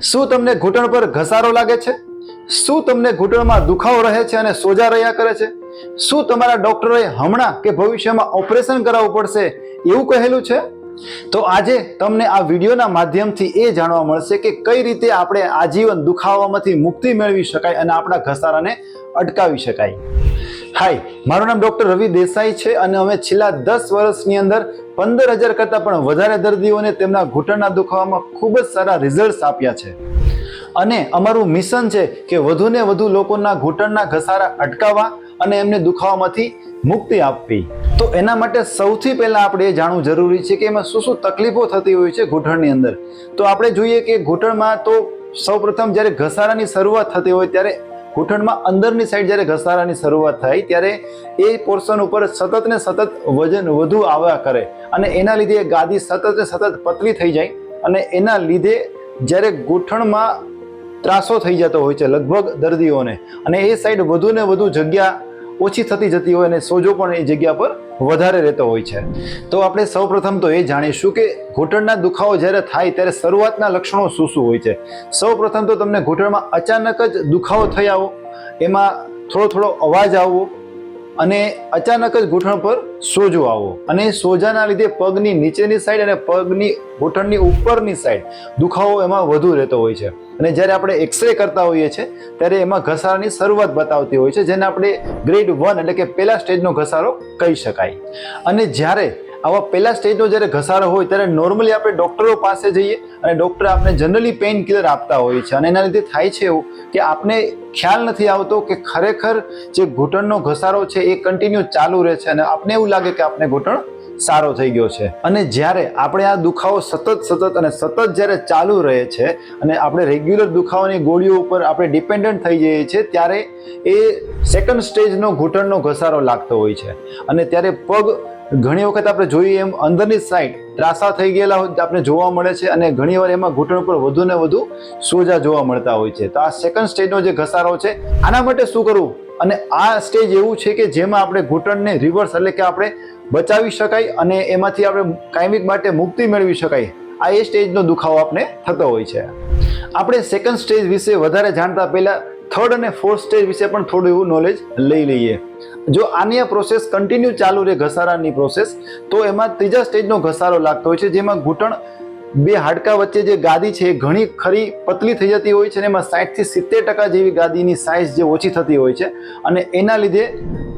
શું તમને ઘૂંટણ પર ઘસારો લાગે છે? શું તમને ઘૂંટણમાં દુખાવો રહે છે અને સોજા રહ્યા કરે છે? શું તમારા ડોક્ટરોએ હમણાં કે ભવિષ્યમાં ઓપરેશન કરાવવું પડશે એવું કહેલું છે? તો આજે તમને આ વિડીયોના માધ્યમથી એ જાણવા મળશે કે કઈ રીતે આપણે આજીવન દુખાવામાંથી મુક્તિ મેળવી શકાય અને આપણા ઘસારાને અટકાવી શકાય. હાય મારું નામ ડોક્ટર રવિ દેસાઈ છે અને અમે છેલ્લા દસ વર્ષની અંદર પંદર હજાર કરતાં પણ વધારે દર્દીઓને તેમના ઘૂંટણના દુખાવામાં ખૂબ જ સારા રિઝલ્ટ્સ આપ્યા છે. અને અમારું મિશન છે કે વધુને વધુ લોકોના ઘૂંટણના ઘસારા અટકાવવા અને એમને દુખાવામાંથી મુક્તિ આપવી. તો એના માટે સૌથી પહેલાં આપણે એ જાણવું જરૂરી છે કે એમાં શું શું તકલીફો થતી હોય છે ઘૂંટણની અંદર. તો આપણે જોઈએ કે ઘૂંટણમાં તો સૌપ્રથમ જ્યારે ઘસારાની શરૂઆત થતી હોય ત્યારે ઘૂંટણમાં અંદરની સાઈડ જ્યારે ઘસારાની શરૂઆત થાય, ત્યારે એ પોર્શન ઉપર સતત ને સતત વજન વધુ આવ્યા કરે. અને એના લીધે એ ગાદી સતત ને સતત પતલી થઈ જાય અને એના લીધે જ્યારે ગૂંઠણમાં ત્રાસો થઈ જતો હોય છે, લગભગ દર્દીઓને. અને એ સાઈડ વધુ ને વધુ જગ્યા ઓછી થતી જતી હોય અને સોજો પણ એ જગ્યા પર વધારે રહેતો હોય છે. તો આપણે સૌપ્રથમ તો એ જાણીશું કે ઘૂંટણના દુખાવો જ્યારે થાય ત્યારે શરૂઆતના લક્ષણો શું શું હોય છે. સૌપ્રથમ તો તમને ઘૂંટણમાં અચાનક જ દુખાવો થઈ આવો, એમાં થોડો થોડો અવાજ આવવો અને અચાનક જ ઘૂંટણ પર સોજો આવવો અને સોજાના લીધે પગની નીચેની સાઈડ અને પગની ઘૂંટણની ઉપરની સાઈડ દુખાવો એમાં વધુ રહેતો હોય છે. અને જ્યારે આપણે એક્સરે કરતા હોઈએ છીએ, ત્યારે એમાં ઘસારાની શરૂઆત બતાવતી હોય છે, જેને આપણે ગ્રેડ વન એટલે કે પહેલા સ્ટેજનો ઘસારો કહી શકાય. અને જ્યારે આવા પહેલા સ્ટેજનો જ્યારે ઘસારો હોય, ત્યારે નોર્મલી આપણે ડૉક્ટરો પાસે જઈએ અને ડૉક્ટર આપણે જનરલી પેઇન કિલર આપતા હોઈએ છીએ અને એના લીધે થાય છે એવું કે આપણે ખ્યાલ નથી આવતો કે ખરેખર જે ઘૂંટણનો ઘસારો છે, એ કન્ટિન્યુ ચાલુ રહે છે અને આપને એવું લાગે કે આપણે ઘૂંટણ સારો થઈ ગયો છે. અને જ્યારે આપણે આ દુખાવો સતત સતત અને સતત જ્યારે ચાલુ રહે છે અને આપણે રેગ્યુલર દુખાવાની ગોળીઓ ઉપર આપણે ડિપેન્ડન્ટ થઈ જઈએ છીએ, ત્યારે એ સેકન્ડ સ્ટેજનો ઘૂંટણનો ઘસારો લાગતો હોય છે. અને ત્યારે પગ ઘણી વખત આપણે જોઈએ એમ અંદરની સાઈડ ત્રાસા થઈ ગયેલા આપણે જોવા મળે છે અને ઘણીવાર એમાં ઘૂંટણ પર વધુ ને વધુ સોજા જોવા મળતા હોય છે. તો આ સેકન્ડ સ્ટેજનો જે ઘસારો છે, આના માટે શું કરવું? અને આ સ્ટેજ એવું છે કે જેમાં આપણે ઘૂંટણને રિવર્સ એટલે કે આપણે બચાવી શકાય અને એમાંથી આપણે કાયમિક માટે મુક્તિ મેળવી શકાય. આ એ સ્ટેજનો દુખાવો આપણે થતો હોય છે. આપણે સેકન્ડ સ્ટેજ વિશે વધારે જાણતા પહેલાં થર્ડ અને ફોર્થ સ્ટેજ વિશે પણ થોડું એવું નોલેજ લઈ લઈએ. જો આની આ પ્રોસેસ કન્ટિન્યુ ચાલુ રહે ઘસારાની પ્રોસેસ તો એમાં ત્રીજા સ્ટેજનો ઘસારો લાગતો હોય છે, જેમાં ઘૂંટણ બે હાડકા વચ્ચે જે ગાદી છે એ ઘણી ખરી પતલી થઈ જતી હોય છે અને એમાં સાઠથી સિત્તેર ટકા જેવી ગાદીની સાઇઝ જે ઓછી થતી હોય છે. અને એના લીધે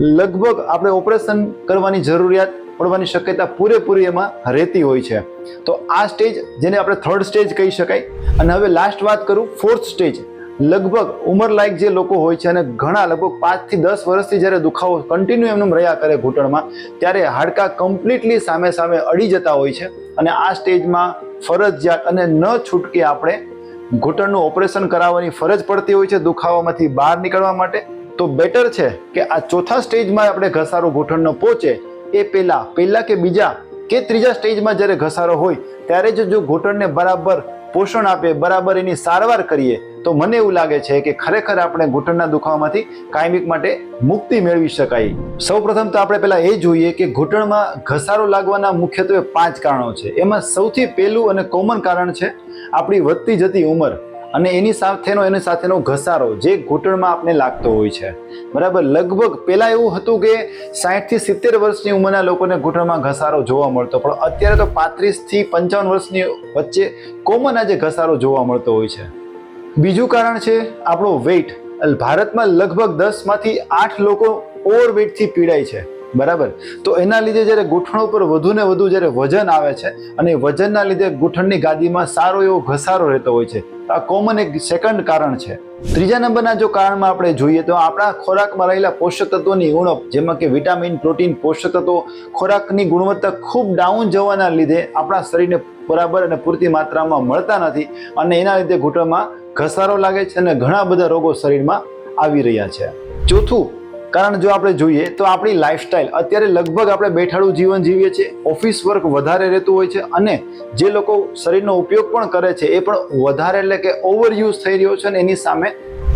લગભગ આપણે ઓપરેશન કરવાની જરૂરિયાત પડવાની શક્યતા પૂરેપૂરી એમાં રહેતી હોય છે. તો આ સ્ટેજ જેને આપણે થર્ડ સ્ટેજ કહી શકાય. અને હવે લાસ્ટ વાત કરું ફોર્થ સ્ટેજ લગભગ ઉંમર લાયક જે લોકો હોય છે અને ઘણા લગભગ પાંચથી દસ વર્ષથી જ્યારે દુખાવો કન્ટિન્યુ એમનું રહ્યા કરે ઘૂંટણમાં, ત્યારે હાડકાં કમ્પ્લીટલી સામે સામે અડી જતા હોય છે. અને આ સ્ટેજમાં ફરજિયાત અને ન છૂટકે આપણે ઘૂંટણનું ઓપરેશન કરાવવાની ફરજ પડતી હોય છે દુખાવામાંથી બહાર નીકળવા માટે. તો બેટર છે કે આ ચોથા સ્ટેજમાં આપણે ઘસારો ઘૂંટણનો પહોંચે એ પહેલાં પહેલાં કે બીજા કે ત્રીજા સ્ટેજમાં જ્યારે ઘસારો હોય ત્યારે જ જો ઘૂંટણને બરાબર પોષણ આપે, બરાબર એની સારવાર કરીએ, તો મને એવું લાગે છે કે ખરેખર આપણે ઘૂંટણના દુખાવામાંથી કાયમિક માટે મુક્તિ મેળવી શકાય. સૌપ્રથમ તો આપણે પહેલાં એ જોઈએ કે ઘૂંટણમાં ઘસારો લાગવાના મુખ્યત્વે પાંચ કારણો છે. એમાં સૌથી પહેલું અને કોમન કારણ છે આપણી વધતી જતી ઉંમર. અને એની સાથેનો એની સાથેનો ઘસારો જે ઘૂંટણમાં આપને લાગતો હોય છે. બરાબર? લગભગ પહેલાં એવું હતું કે સાઠથી સિત્તેર વર્ષની ઉંમરના લોકોને ઘૂંટણમાં ઘસારો જોવા મળતો, પણ અત્યારે તો પાંત્રીસથી પંચાવન વર્ષની વચ્ચે કોમન આજે ઘસારો જોવા મળતો હોય છે. બીજું કારણ છે આપણો વેઇટ ભારતમાં લગભગ દસમાંથી આઠ લોકો ઓવરવેટથી પીડાય છે. બરાબર? તો એના લીધે જ્યારે ગૂંઠણ ઉપર વધુ ને વધુ જ્યારે વજન આવે છે અને વજનના લીધે ગૂંઠણની ગાદીમાં સારો એવો ઘસારો રહેતો હોય છે આ કોમન એક સેકન્ડ કારણ છે. ત્રીજા નંબરના જો કારણમાં આપણે જોઈએ તો આપણા ખોરાકમાં રહેલા પોષક તત્વોની ઉણપ, જેમાં કે વિટામિન, પ્રોટીન, પોષક તત્વો, ખોરાકની ગુણવત્તા ખૂબ ડાઉન જવાના લીધે આપણા શરીરને બરાબર અને પૂરતી માત્રામાં મળતા નથી અને એના લીધે ઘૂંટણમાં ઘસારો લાગે છે અને ઘણા બધા રોગો શરીરમાં આવી રહ્યા છે. ચોથું કારણ જો આપણે જોઈએ તો આપણી લાઈફસ્ટાઈલ અત્યારે લગભગ આપણે બેઠાડું જીવન જીવીએ છીએ ઓફિસ વર્ક વધારે રહેતું હોય છે અને જે લોકો શરીરનો ઉપયોગ પણ કરે છે એ પણ વધારે એટલે કે ઓવર યુઝ થઈ રહ્યો છે અને એની સામે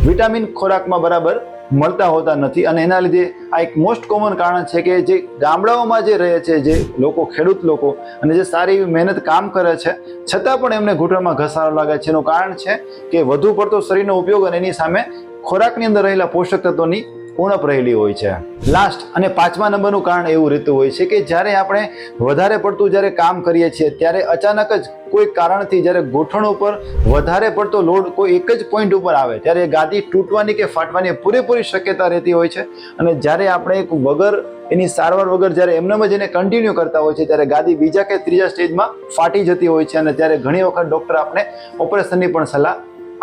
વિટામિન ખોરાકમાં બરાબર મળતા હોતા નથી અને એના લીધે આ એક મોસ્ટ કોમન કારણ છે કે જે ગામડાઓમાં જે રહે છે, જે લોકો ખેડૂત લોકો અને જે સારી એવી મહેનત કામ કરે છે, છતાં પણ એમને ઘૂંટણમાં ઘસારો લાગે છે. એનું કારણ છે કે વધુ પડતો શરીરનો ઉપયોગ અને એની સામે ખોરાકની અંદર રહેલા પોષક તત્વોની ઉણપ રહેલી હોય છે. લાસ્ટ અને પાંચમા નંબરનું કારણ એવું રહેતું હોય છે કે જ્યારે આપણે વધારે પડતું જ્યારે કામ કરીએ છીએ, ત્યારે અચાનક જ કોઈ કારણથી જ્યારે ગોઠણ ઉપર વધારે પડતો લોડ કોઈ એક જ પોઈન્ટ ઉપર આવે, ત્યારે ગાદી તૂટવાની કે ફાટવાની પૂરેપૂરી શક્યતા રહેતી હોય છે. અને જ્યારે આપણે એક વગર એની સારવાર વગર જ્યારે એમનેમ જ એને કન્ટિન્યુ કરતા હોય છે, ત્યારે ગાદી બીજા કે ત્રીજા સ્ટેજમાં ફાટી જતી હોય છે અને ત્યારે ઘણી વખત ડૉક્ટર આપણે ઓપરેશનની પણ સલાહ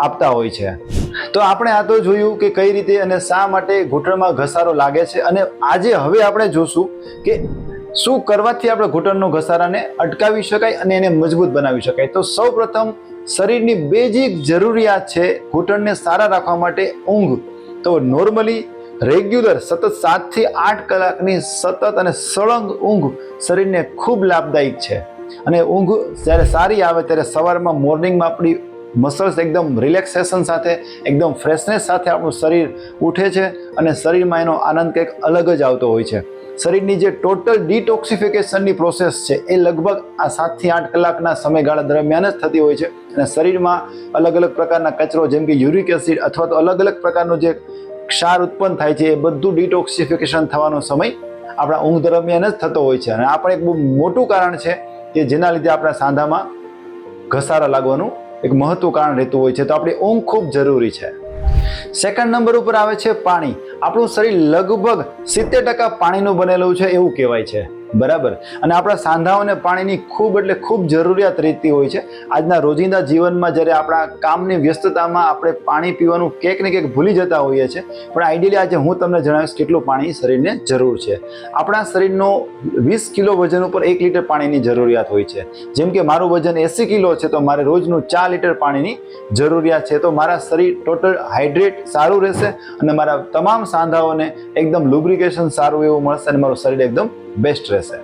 આપતા હોય છે. તો આપણે આ તો જોયું કે કઈ રીતે અને શા માટે ઘૂંટણમાં ઘસારો લાગે છે અને આજે હવે આપણે જોશું કે શું કરવાથી આપણે ઘૂંટણનો ઘસારાને અટકાવી શકાય અને એને મજબૂત બનાવી શકાય. તો સૌ પ્રથમ શરીરની બેઝિક જરૂરિયાત છે ઘૂંટણને સારા રાખવા માટે ઊંઘ. તો નોર્મલી રેગ્યુલર સતત સાતથી આઠ કલાકની સતત અને સળંગ ઊંઘ શરીરને ખૂબ લાભદાયક છે. અને ઊંઘ જ્યારે સારી આવે ત્યારે સવારમાં મોર્નિંગમાં આપણી મસલ્સ એકદમ રિલેક્સેશન સાથે, એકદમ ફ્રેશનેસ સાથે આપણું શરીર ઉઠે છે અને શરીરમાં એનો આનંદ કંઈક અલગ જ આવતો હોય છે. શરીરની જે ટોટલ ડિટોક્સિફિકેશનની પ્રોસેસ છે એ લગભગ આ સાતથી આઠ કલાકના સમયગાળા દરમિયાન જ થતી હોય છે અને શરીરમાં અલગ અલગ પ્રકારના કચરો જેમ કે યુરિક એસિડ અથવા તો અલગ અલગ પ્રકારનું જે ક્ષાર ઉત્પન્ન થાય છે એ બધું ડિટોક્સિફિકેશન થવાનો સમય આપણા ઊંઘ દરમિયાન જ થતો હોય છે. અને આ પણ એક બહુ મોટું કારણ છે કે જેના લીધે આપણા સાંધામાં ઘસારા લાગવાનું એક મહત્વ કારણ રહેતું હોય છે, તો આપણી ઊંઘ ખૂબ જરૂરી છે. સેકન્ડ નંબર ઉપર આવે છે પાણી. આપણું શરીર લગભગ સિત્તેર ટકા પાણીનું બનેલું છે એવું કહેવાય છે. બરાબર. અને આપણા સાંધાઓને પાણીની ખૂબ એટલે ખૂબ જરૂરિયાત રહેતી હોય છે. આજના રોજિંદા જીવનમાં જ્યારે આપણા કામની વ્યસ્તતામાં આપણે પાણી પીવાનું ક્યાંક ને ક્યાંક ભૂલી જતા હોઈએ છીએ, પણ આઈડિયલી આજે હું તમને જણાવીશ કેટલું પાણી શરીરને જરૂર છે. આપણા શરીરનો વીસ કિલો વજન ઉપર એક લીટર પાણીની જરૂરિયાત હોય છે. જેમ કે મારું વજન એસી કિલો છે, તો મારે રોજનું ચાર લીટર પાણીની જરૂરિયાત છે. તો મારા શરીર ટોટલ હાઇડ્રેટ સારું રહેશે અને મારા તમામ સાંધાઓને એકદમ લુબ્રિકેશન સારું એવું મળશે અને મારું શરીર એકદમ બેસ્ટ રહેશે.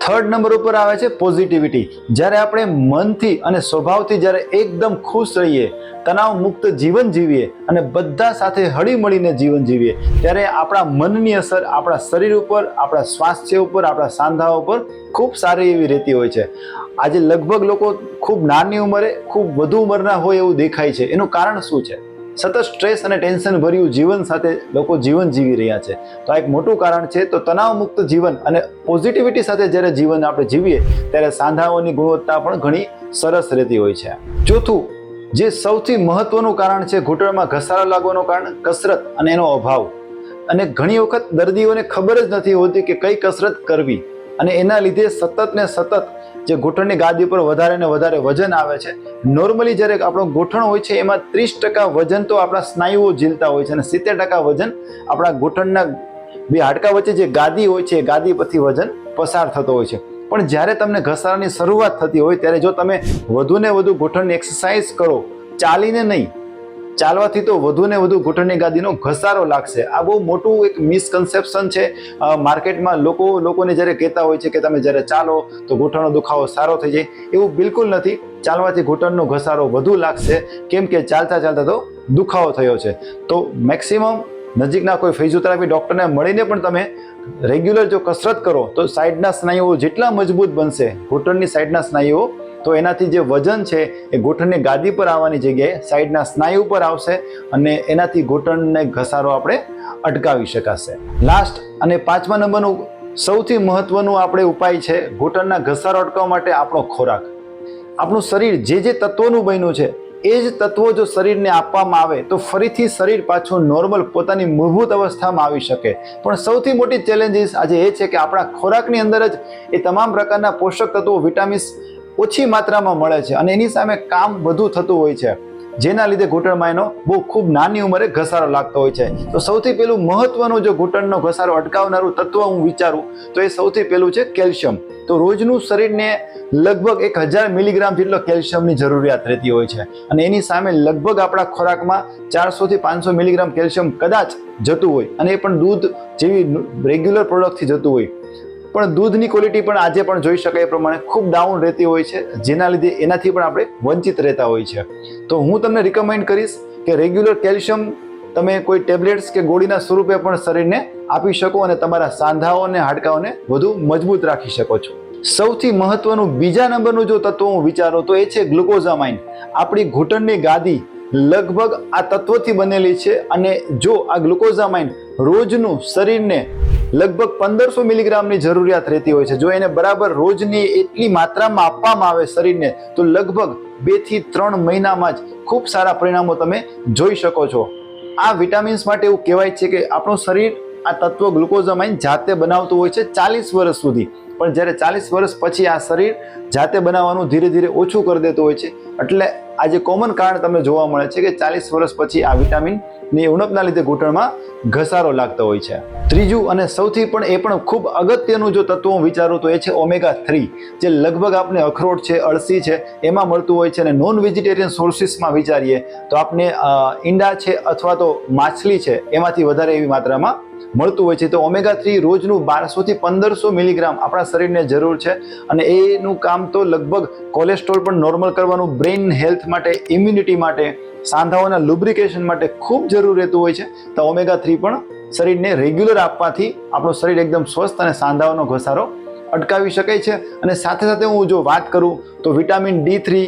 થર્ડ નંબર ઉપર આવે છે પોઝિટિવિટી જ્યારે આપણે મનથી અને સ્વભાવથી જ્યારે એકદમ ખુશ રહીએ તણાવ મુક્ત જીવન જીવીએ અને બધા સાથે હળી મળીને જીવન જીવીએ, ત્યારે આપણા મનની અસર આપણા શરીર ઉપર, આપણા સ્વાસ્થ્ય ઉપર, આપણા સાંધાઓ ઉપર ખૂબ સારી એવી રહેતી હોય છે. આજે લગભગ લોકો ખૂબ નાની ઉંમરે, ખૂબ વધુ ઉંમરના હોય એવું દેખાય છે. એનું કારણ શું છે? સતત સ્ટ્રેસ અને ટેન્શન ભર્યું જીવન સાથે લોકો જીવન જીવી રહ્યા છે. તો આ એક મોટું કારણ છે, તો તણાવ મુક્ત જીવન અને પોઝિટિવિટી સાથે જ્યારે જીવન આપણે જીવીએ, ત્યારે સાંધાઓની ગુણવત્તા પણ ઘણી સરસ રહેતી હોય છે. ચોથું, જે સૌથી મહત્વનું કારણ છે, ઘૂંટણમાં ઘસારા લાગવાનું કારણ કસરત અને એનો અભાવ. અને ઘણી વખત દર્દીઓને ખબર જ નથી હોતી કે કઈ કસરત કરવી. અને એના લીધે સતત ને સતત જે ઘૂંટણની ગાદી પર વધારે ને વધારે વજન આવે છે. નોર્મલી જ્યારે આપણો ઘૂંટણ હોય છે, એમાં ત્રીસ ટકા વજન તો આપણા સ્નાયુઓ ઝીલતા હોય છે અને સિત્તેર ટકા વજન આપણા ઘૂંટણના બે હાડકા વચ્ચે જે ગાદી હોય છે, એ ગાદી પરથી વજન પસાર થતો હોય છે. પણ જ્યારે તમને ઘસારાની શરૂઆત થતી હોય, ત્યારે જો તમે વધુ ને વધુ ઘૂંટણની એક્સરસાઇઝ કરો, ચાલીને નહીં ચાલવાથી તો વધુ ને વધુ ઘૂંટણની ગાદીનો ઘસારો લાગશે. આ બહુ મોટું એક મિસકન્સેપ્શન છે. માર્કેટમાં લોકો, લોકોને જ્યારે કહેતા હોય છે કે તમે જ્યારે ચાલો તો ઘૂંટણનો દુખાવો સારો થઈ જાય. એવું બિલકુલ નથી. ચાલવાથી ઘૂંટણનો ઘસારો વધુ લાગશે. કેમ કે ચાલતા ચાલતા તો દુખાવો થયો છે. તો મેક્સિમમ નજીકના કોઈ ફિઝિયોથેરાપી ડૉક્ટરને મળીને પણ તમે રેગ્યુલર જો કસરત કરો તો સાઈડના સ્નાયુઓ જેટલા મજબૂત બનશે, ઘૂંટણની સાઈડના સ્નાયુઓ તો એનાથી જે વજન છે એ ઘૂંટણની ગાદી પર આવવાની જગ્યાએ સાઈડના સ્નાયુ પર આવશે અને એનાથી ઘૂંટણને ઘસારો આપણે અટકાવી શકાશે. લાસ્ટ અને પાંચમા નંબરનું સૌથી મહત્વનું આપણે ઉપાય છે ઘૂંટણના ઘસારો અટકાવવા માટે આપણો ખોરાક. આપણું શરીર જે જે તત્વોનું બન્યું છે, એ જ તત્વો જો શરીરને આપવામાં આવે તો ફરીથી શરીર પાછું નોર્મલ પોતાની મૂળભૂત અવસ્થામાં આવી શકે. પણ સૌથી મોટી ચેલેન્જીસ આજે એ છે કે આપણા ખોરાકની અંદર જ એ તમામ પ્રકારના પોષક તત્વો, વિટામિન્સ ઓછી માત્રામાં મળે છે અને એની સામે કામ વધુ થતું હોય છે. જેના લીધે ઘૂંટણમાં એનો બહુ ખૂબ નાની ઉંમરે ઘસારો લાગતો હોય છે. તો સૌથી પહેલું મહત્વનું જો ઘૂંટણનો ઘસારો અટકાવનારું તત્વ હું વિચારું, તો એ સૌથી પહેલું છે કેલ્શિયમ. તો રોજનું શરીરને લગભગ એક હજાર મિલીગ્રામ જેટલો કેલ્શિયમની જરૂરિયાત રહેતી હોય છે. અને એની સામે લગભગ આપણા ખોરાકમાં ચારસોથી પાંચસો મિલીગ્રામ કેલ્શિયમ કદાચ જતું હોય. અને એ પણ દૂધ જેવી રેગ્યુલર પ્રોડક્ટથી જતું હોય. પણ દૂધની ક્વોલિટી પણ આજે પણ જોઈ શકાય એ પ્રમાણે ખૂબ ડાઉન રહેતી હોય છે, જેના લીધે એનાથી પણ આપણે વંચિત રહેતા હોય છે. તો હું તમને રિકમેન્ડ કરીશ કે રેગ્યુલર કેલ્શિયમ તમે કોઈ ટેબ્લેટ્સ કે ગોળીના સ્વરૂપે પણ શરીરને આપી શકો અને તમારા સાંધાઓ અને હાડકાઓને વધુ મજબૂત રાખી શકો છો. સૌથી મહત્વનું બીજા નંબરનું જો તત્વ હું વિચારો તો એ છે ગ્લુકોઝામાઇન. આપણી ઘૂંટણની ગાદી લગભગ આ તત્વથી બનેલી છે અને જો આ ગ્લુકોઝામાઇન રોજનું શરીરને લગભગ પંદરસો મિલીગ્રામની જરૂરિયાત રહેતી હોય છે. જો એને બરાબર રોજની એટલી માત્રામાં આપવામાં આવે શરીરને, તો લગભગ બેથી ત્રણ મહિનામાં જ ખૂબ સારા પરિણામો તમે જોઈ શકો છો. આ વિટામિન્સ માટે એવું કહેવાય છે કે આપણું શરીર આ તત્વ ગ્લુકોઝામાઇન જાતે બનાવતું હોય છે ચાલીસ વર્ષ સુધી. પણ જ્યારે ચાલીસ વર્ષ પછી આ શરીર જાતે બનાવવાનું ધીરે ધીરે ઓછું કરી દેતું હોય છે, એટલે આજે કોમન કારણ તમને જોવા મળે છે કે ચાલીસ વર્ષ પછી આ વિટામિનની ઉણપના લીધે ઘૂંટણમાં ઘસારો લાગતો હોય છે. ત્રીજું અને સૌથી પણ એ પણ ખૂબ અગત્યનું જો તત્વ હું વિચારું તો એ છે ઓમેગા થ્રી જે લગભગ આપણે અખરોટ છે, અળસી છે, એમાં મળતું હોય છે અને નોન વેજીટેરિયન સોર્સિસમાં વિચારીએ તો આપને ઈંડા છે અથવા તો માછલી છે એમાંથી વધારે એવી માત્રામાં મળતું હોય છે. તો ઓમેગા થ્રી રોજનું બારસોથી પંદરસો મિલીગ્રામ આપણા શરીરને જરૂર છે અને એનું કામ તો લગભગ કોલેસ્ટ્રોલ પણ નોર્મલ કરવાનું બ્રેઇન હેલ્થ માટે ઇમ્યુનિટી માટે, સાંધાઓના લુબ્રિકેશન માટે ખૂબ જરૂર રહેતું હોય છે. તો ઓમેગા થ્રી પણ શરીરને રેગ્યુલર આપવાથી આપણું શરીર એકદમ સ્વસ્થ અને સાંધાઓનો ઘસારો અટકાવી શકાય છે. અને સાથે સાથે હું જો વાત કરું, તો vitamin D three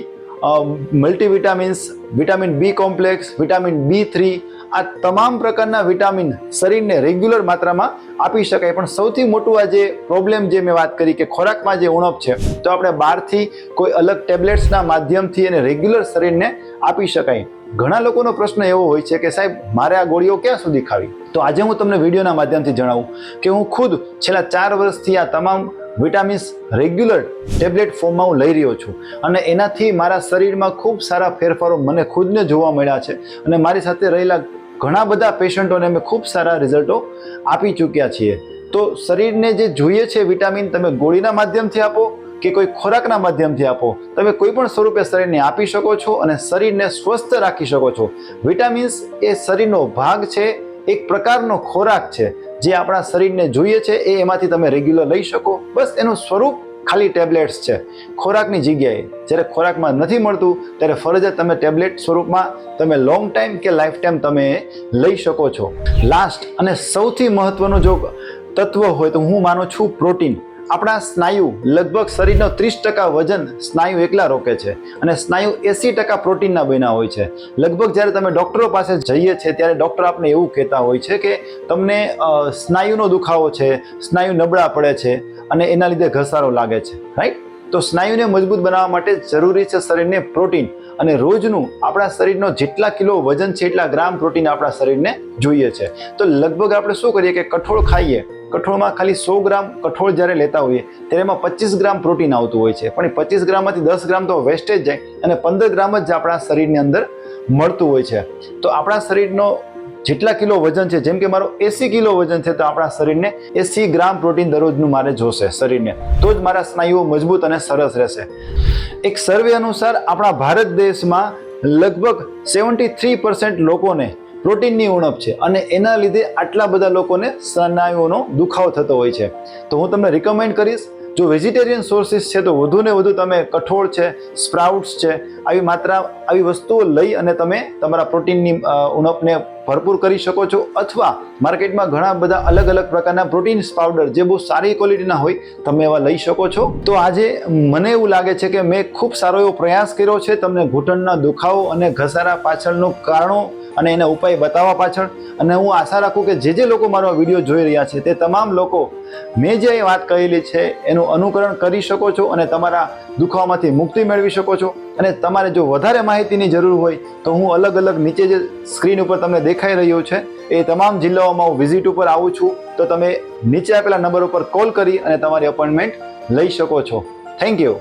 multivitamins vitamin B complex vitamin B three આ તમામ પ્રકારના વિટામિન શરીરને રેગ્યુલર માત્રામાં આપી શકાય. પણ સૌથી મોટું આ જે પ્રોબ્લેમ જે મેં વાત કરી કે ખોરાકમાં જે ઉણપ છે, તો આપણે બહારથી કોઈ અલગ ટેબ્લેટ્સના માધ્યમથી એને રેગ્યુલર શરીરને આપી શકાય. ઘણા લોકોનો પ્રશ્ન એવો હોય છે કે, સાહેબ, મારે આ ગોળીઓ ક્યાં સુધી ખાવી? તો આજે હું તમને વિડીયોના માધ્યમથી જણાવું કે હું ખુદ છેલ્લા ચાર વર્ષથી આ તમામ વિટામિન્સ રેગ્યુલર ટેબ્લેટ ફોર્મમાં હું લઈ રહ્યો છું. અને એનાથી મારા શરીરમાં ખૂબ સારા ફેરફારો મને ખુદને જોવા મળ્યા છે. અને મારી સાથે રહેલા ઘણા બધા પેશન્ટોને અમે ખૂબ સારા રિઝલ્ટો આપી ચૂક્યા છીએ. તો શરીરને જે જોઈએ છે વિટામિન તમે ગોળીના માધ્યમથી આપો કે કોઈ ખોરાકના માધ્યમથી આપો? તમે કોઈ પણ સ્વરૂપે શરીરને આપી શકો છો અને શરીરને સ્વસ્થ રાખી શકો છો. વિટામિન્સ એ શરીરનો ભાગ છે, એક પ્રકારનો ખોરાક છે. જે આપણા શરીરને જોઈએ છે, એ એમાંથી તમે રેગ્યુલર લઈ શકો. બસ એનું સ્વરૂપ ખાલી ટેબ્લેટ્સ છે. ખોરાકની જગ્યાએ જ્યારે ખોરાકમાં નથી મળતું, ત્યારે ફરજિયાત તમે ટેબ્લેટ સ્વરૂપમાં તમે લોંગ ટાઈમ કે લાઈફ ટાઈમ તમે લઈ શકો છો. લાસ્ટ અને સૌથી મહત્વનું જો તત્વ હોય, તો હું માનું છું પ્રોટીન આપણા સ્નાયુ લગભગ શરીરનો ત્રીસ ટકા વજન સ્નાયુ એકલા રોકે છે અને સ્નાયુ એસી ટકા પ્રોટીનના બન્યા હોય છે. લગભગ જ્યારે તમે ડૉક્ટરો પાસે જઈએ છીએ ત્યારે ડૉક્ટર આપણે એવું કહેતા હોય છે કે તમને સ્નાયુનો દુખાવો છે, સ્નાયુ નબળા પડે છે અને એના લીધે ઘસારો લાગે છે રાઈટ તો સ્નાયુને મજબૂત બનાવવા માટે જરૂરી છે શરીરને પ્રોટીન. અને રોજનું આપણા શરીરનો જેટલા કિલો વજન છે એટલા ગ્રામ પ્રોટીન આપણા શરીરને જોઈએ છે. તો લગભગ આપણે શું કરીએ કે કઠોળ ખાઈએ. કઠોળમાં ખાલી સો ગ્રામ કઠોળ જ્યારે લેતા હોઈએ, ત્યારે એમાં પચીસ ગ્રામ પ્રોટીન આવતું હોય છે. પણ એ પચીસ ગ્રામમાંથી દસ ગ્રામ તો વેસ્ટેજ જાય અને પંદર ગ્રામ જ આપણા શરીરની અંદર મળતું હોય છે. તો આપણા શરીરનો જેટલા કિલો વજન છે, જેમ કે મારો એસી કિલો વજન છે, તો આપણા શરીરને એસી ગ્રામ પ્રોટીન દરરોજનું મારે જોશે શરીરને. તો જ મારા સ્નાયુઓ મજબૂત અને સરસ રહેશે. એક સર્વે અનુસાર આપણા ભારત દેશમાં લગભગ સેવન્ટી થ્રી પર્સન્ટ લોકોને પ્રોટીનની ઉણપ છે અને એના લીધે આટલા બધા લોકોને સ્નાયુઓનો દુખાવો થતો હોય છે. તો હું તમને રિકમેન્ડ કરીશ, જો વેજીટેરિયન સોર્સિસ છે, તો વધુ ને વધુ તમે કઠોળ છે સ્પ્રાઉટ્સ છે, આવી માત્રા, આવી વસ્તુઓ લઈ અને તમે તમારા પ્રોટીનની ઉણપને ભરપૂર કરી શકો છો અથવા માર્કેટમાં ઘણા બધા અલગ અલગ પ્રકારના પ્રોટીન્સ પાવડર જે બહુ સારી ક્વોલિટીના હોય, તમે એવા લઈ શકો છો. તો આજે મને એવું લાગે છે કે મેં ખૂબ સારો એવો પ્રયાસ કર્યો છે. તમને ઘૂંટણના દુખાવો અને ઘસારા પાછળનું કારણો અને એના ઉપાય બતાવવા પાછળ. અને હું આશા રાખું કે જે જે લોકો મારો વીડિયો જોઈ રહ્યા છે તે તમામ લોકો, મેં જે વાત કહેલી છે એનું અનુકરણ કરી શકો છો અને તમારા દુખાવામાંથી મુક્તિ મેળવી શકો છો. અને તમારે જો વધારે માહિતીની જરૂર હોય તો હું અલગ અલગ નીચે જે સ્ક્રીન ઉપર તમને દેખાઈ રહ્યું છે એ તમામ જિલ્લાઓમાં હું વિઝિટ ઉપર આવું છું. તો તમે નીચે આપેલા નંબર ઉપર કોલ કરી અને તમારી અપોઇન્ટમેન્ટ લઈ શકો છો. Thank you.